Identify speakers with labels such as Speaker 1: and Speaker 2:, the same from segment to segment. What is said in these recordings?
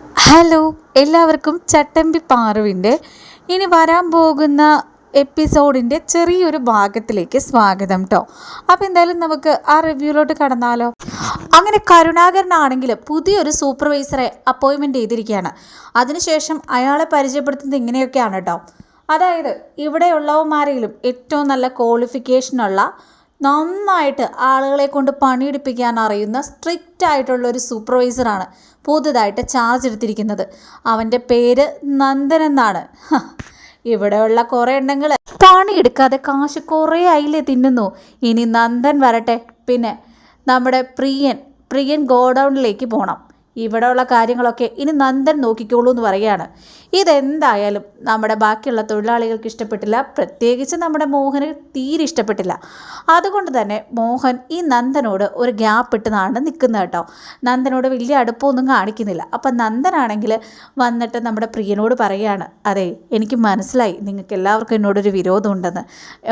Speaker 1: Hello എല്ലാവർക്കും ചട്ടമ്പി പാറുവിന്റെ ഇനി വരാൻ പോകുന്ന എപ്പിസോഡിന്റെ ചെറിയൊരു ഭാഗത്തിലേക്ക് സ്വാഗതം കേട്ടോ അപ്പോൾ എന്തായാലും നമുക്ക് ആ റിവ്യൂലോട്ട് കടന്നാലോ. അങ്ങനെ കരുണാകരനാണെങ്കിൽ പുതിയൊരു സൂപ്പർവൈസറെ അപ്പോയിൻമെന്റ് ചെയ്തിരിക്കുകയാണ്. അതിനുശേഷം അയാളെ പരിചയപ്പെടുത്തുന്നത് ഇങ്ങനെയൊക്കെയാണ് കേട്ടോ അതായത് ഇവിടെയുള്ളവന്മാരെങ്കിലും ഏറ്റവും നല്ല ക്വാളിഫിക്കേഷനുള്ള നന്നായിട്ട് ആളുകളെ കൊണ്ട് പണിയെടുപ്പിക്കാൻ അറിയുന്ന സ്ട്രിക്റ്റ് ആയിട്ടുള്ള ഒരു സൂപ്പർവൈസറാണ് പുതുതായിട്ട് ചാർജ് എടുത്തിരിക്കുന്നത്. അവന്റെ പേര് നന്ദൻ എന്നാണ്. ഇവിടെയുള്ള കുറേ എണ്ണങ്ങൾ പണിയെടുക്കാതെ കാശ് കുറേ അയിലേ തിന്നുന്നു. ഇനി നന്ദൻ വരട്ടെ. പിന്നെ നമ്മുടെ പ്രിയൻ പ്രിയൻ ഗോഡൗണിലേക്ക് പോകണം ഇവിടെയുള്ള കാര്യങ്ങളൊക്കെ ഇനി നന്ദൻ നോക്കിക്കോളൂ എന്ന് പറയുകയാണ്. ഇതെന്തായാലും നമ്മുടെ ബാക്കിയുള്ള തൊഴിലാളികൾക്ക് ഇഷ്ടപ്പെട്ടില്ല. പ്രത്യേകിച്ച് നമ്മുടെ മോഹന് തീരെ ഇഷ്ടപ്പെട്ടില്ല. അതുകൊണ്ട് തന്നെ മോഹൻ ഈ നന്ദനോട് ഒരു ഗ്യാപ്പ് ഇട്ടുന്നാണ് നിൽക്കുന്നത് കേട്ടോ. നന്ദനോട് വലിയ അടുപ്പമൊന്നും കാണിക്കുന്നില്ല. അപ്പം നന്ദനാണെങ്കിൽ വന്നിട്ട് നമ്മുടെ പ്രിയനോട് പറയുകയാണ്. അതെ എനിക്ക് മനസ്സിലായി. നിങ്ങൾക്ക് എല്ലാവർക്കും എന്നോടൊരു വിരോധമുണ്ടെന്ന്.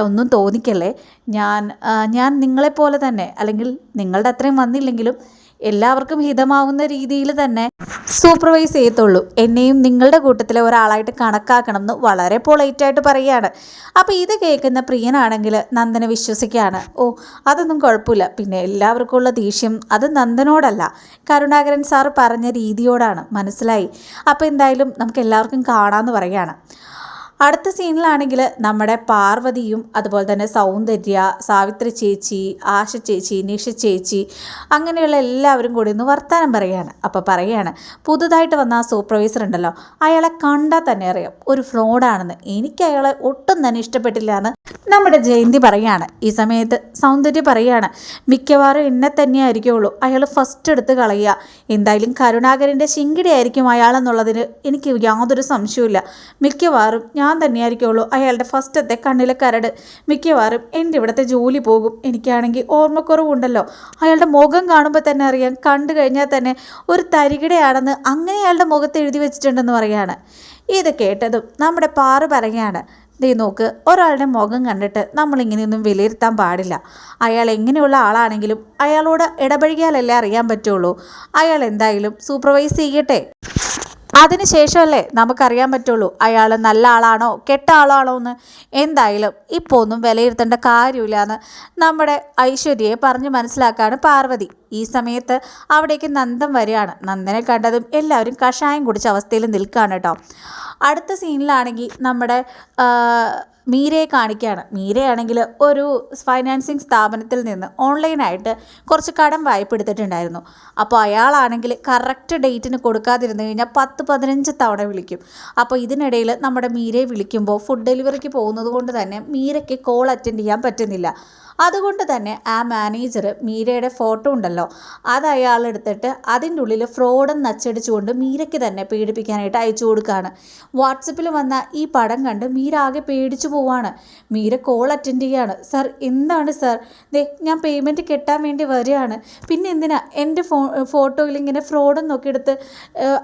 Speaker 1: ഒന്നും തോന്നിക്കല്ലേ? ഞാൻ ഞാൻ നിങ്ങളെപ്പോലെ തന്നെ. അല്ലെങ്കിൽ നിങ്ങളുടെ അത്രയും വന്നില്ലെങ്കിലും എല്ലാവർക്കും ഹിതമാവുന്ന രീതിയിൽ തന്നെ സൂപ്പർവൈസ് ചെയ്യത്തുള്ളൂ. എന്നെയും നിങ്ങളുടെ കൂട്ടത്തിലെ ഒരാളായിട്ട് കണക്കാക്കണം എന്ന് വളരെ പൊളൈറ്റായിട്ട് പറയുകയാണ് അപ്പോൾ ഇത് കേൾക്കുന്ന പ്രിയനാണെങ്കിൽ നന്ദനെ വിശ്വസിക്കുകയാണ്. ഓ അതൊന്നും കുഴപ്പമില്ല. പിന്നെ എല്ലാവർക്കും ഉള്ള ദേഷ്യം അത് നന്ദനോടല്ല. കരുണാകരൻ സാർ പറഞ്ഞ രീതിയോടാണ്. മനസ്സിലായി? അപ്പോൾ എന്തായാലും നമുക്ക് എല്ലാവർക്കും കാണാമെന്ന് പറയുകയാണ്. അടുത്ത സീനിലാണെങ്കിൽ നമ്മുടെ പാർവതിയും അതുപോലെ തന്നെ സൗന്ദര്യ സാവിത്രി ചേച്ചി ആശ ചേച്ചി നിഷ ചേച്ചി അങ്ങനെയുള്ള എല്ലാവരും കൂടി ഒന്ന് വർത്തമാനം പറയുകയാണ്. അപ്പോൾ പറയുകയാണ് പുതുതായിട്ട് വന്ന ആ സൂപ്പർവൈസർ ഉണ്ടല്ലോ അയാളെ കണ്ടാൽ തന്നെ അറിയാം ഒരു ഫ്രോഡാണെന്ന് എനിക്ക് അയാളെ ഒട്ടും തന്നെ ഇഷ്ടപ്പെട്ടില്ല എന്ന് നമ്മുടെ ജയന്തി പറയാണ് ഈ സമയത്ത് സൗന്ദര്യ പറയാണ് മിക്കവാറും എന്നെ തന്നെ ആയിരിക്കുള്ളൂ അയാൾ ഫസ്റ്റ് എടുത്ത് കളയുക. എന്തായാലും കരുണാകരന്റെ ശിങ്കിടി ആയിരിക്കും അയാളെന്നുള്ളതിന് എനിക്ക് യാതൊരു സംശയവുമില്ല. മിക്കവാറും ഞാൻ തന്നെയായിരിക്കുള്ളൂ അയാളുടെ ഫസ്റ്റത്തെ കണ്ണിലെ കരട് മിക്കവാറും എന്റെ ഇവിടുത്തെ ജോലി പോകും. എനിക്കാണെങ്കിൽ ഓർമ്മക്കുറവുണ്ടല്ലോ. അയാളുടെ മുഖം കാണുമ്പോൾ തന്നെ അറിയാം കണ്ടു കഴിഞ്ഞാൽ തന്നെ ഒരു തരികിടയാണെന്ന് അങ്ങനെ അയാളുടെ മുഖത്ത് എഴുതി വെച്ചിട്ടുണ്ടെന്ന് പറയാണ്. ഇത് കേട്ടതും നമ്മുടെ പാറു പറയുകയാണ് ദേ നോക്ക് ഒരാളുടെ മുഖം കണ്ടിട്ട് നമ്മളിങ്ങനെയൊന്നും വിലയിരുത്താൻ പാടില്ല. അയാൾ എങ്ങനെയുള്ള ആളാണെങ്കിലും അയാളോട് ഇടപഴകിയാലല്ലേ അറിയാൻ പറ്റുള്ളൂ. അയാൾ എന്തായാലും സൂപ്പർവൈസ് ചെയ്യട്ടെ. അതിനുശേഷമല്ലേ നമുക്കറിയാൻ പറ്റുള്ളൂ അയാൾ നല്ല ആളാണോ കെട്ട ആളാണോ എന്ന്. എന്തായാലും ഇപ്പോൾ ഒന്നും വിലയിരുത്തേണ്ട കാര്യമില്ല എന്ന് നമ്മുടെ ഐശ്വര്യയെ പറഞ്ഞ് മനസ്സിലാക്കാണ് പാർവതി. ഈ സമയത്ത് അവിടേക്ക് നന്ദൻ വരികയാണ്. നന്ദനെ കണ്ടതും എല്ലാവരും കഷായം കുടിച്ച അവസ്ഥയിൽ നിൽക്കുകയാണ് കേട്ടോ. അടുത്ത സീനിലാണെങ്കിൽ നമ്മുടെ മീരയെ കാണിക്കുകയാണ്. മീരയാണെങ്കിൽ ഒരു ഫൈനാൻസിങ് സ്ഥാപനത്തിൽ നിന്ന് ഓൺലൈനായിട്ട് കുറച്ച് കടം വായ്പ എടുത്തിട്ടുണ്ടായിരുന്നു. അപ്പോൾ അയാളാണെങ്കിൽ കറക്റ്റ് ഡേറ്റിന് കൊടുക്കാതിരുന്നു കഴിഞ്ഞാൽ പത്ത് പതിനഞ്ച് തവണ വിളിക്കും. അപ്പോൾ ഇതിനിടയിൽ നമ്മുടെ മീരയെ വിളിക്കുമ്പോൾ ഫുഡ് ഡെലിവറിക്ക് പോകുന്നത് കൊണ്ട് തന്നെ മീരയ്ക്ക് കോൾ അറ്റൻഡ് ചെയ്യാൻ പറ്റുന്നില്ല. അതുകൊണ്ട് തന്നെ ആ മാനേജർ മീരയുടെ ഫോട്ടോ ഉണ്ടല്ലോ അത് അയാൾ എടുത്തിട്ട് അതിന്റെ ഉള്ളിൽ ഫ്രോഡെന്ന് അച്ചടിച്ചുകൊണ്ട് മീരയ്ക്ക് തന്നെ പീഡിപ്പിക്കാനായിട്ട് അയച്ചു കൊടുക്കുകയാണ്. വാട്സപ്പിൽ വന്ന ഈ പടം കണ്ട് മീര ആകെ പേടിച്ചു പോവാണ്. മീര കോൾ അറ്റൻഡ് ചെയ്യാണ്. സർ എന്താണ് സർ? ദേ ഞാൻ പേയ്മെന്റ് കെട്ടാൻ വേണ്ടി വരികയാണ്. പിന്നെ എന്തിനാ എന്റെ ഫോ ഫോട്ടോയിൽ ഇങ്ങനെ ഫ്രോഡെന്നൊക്കെ എടുത്ത്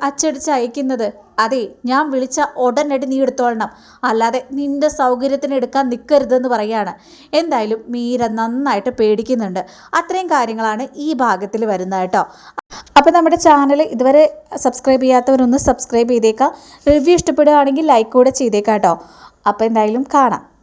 Speaker 1: അച്ചടിച്ച് അയക്കുന്നത്? അതെ ഞാൻ വിളിച്ച ഉടനടി നീ എടുത്തോളണം. അല്ലാതെ നിന്റെ സൗകര്യത്തിന് എടുക്കാൻ നിൽക്കരുതെന്ന് പറയാണ്. എന്തായാലും മീര നന്നായിട്ട് പേടിക്കുന്നുണ്ട്. അത്രയും കാര്യങ്ങളാണ് ഈ ഭാഗത്തിൽ വരുന്നത് കേട്ടോ. അപ്പോൾ നമ്മുടെ ചാനൽ ഇതുവരെ സബ്സ്ക്രൈബ് ചെയ്യാത്തവരൊന്ന് സബ്സ്ക്രൈബ് ചെയ്തേക്കാം. റിവ്യൂ ഇഷ്ടപ്പെടുകയാണെങ്കിൽ ലൈക്ക് കൂടെ ചെയ്തേക്കാം കേട്ടോ. അപ്പോൾ എന്തായാലും കാണാം.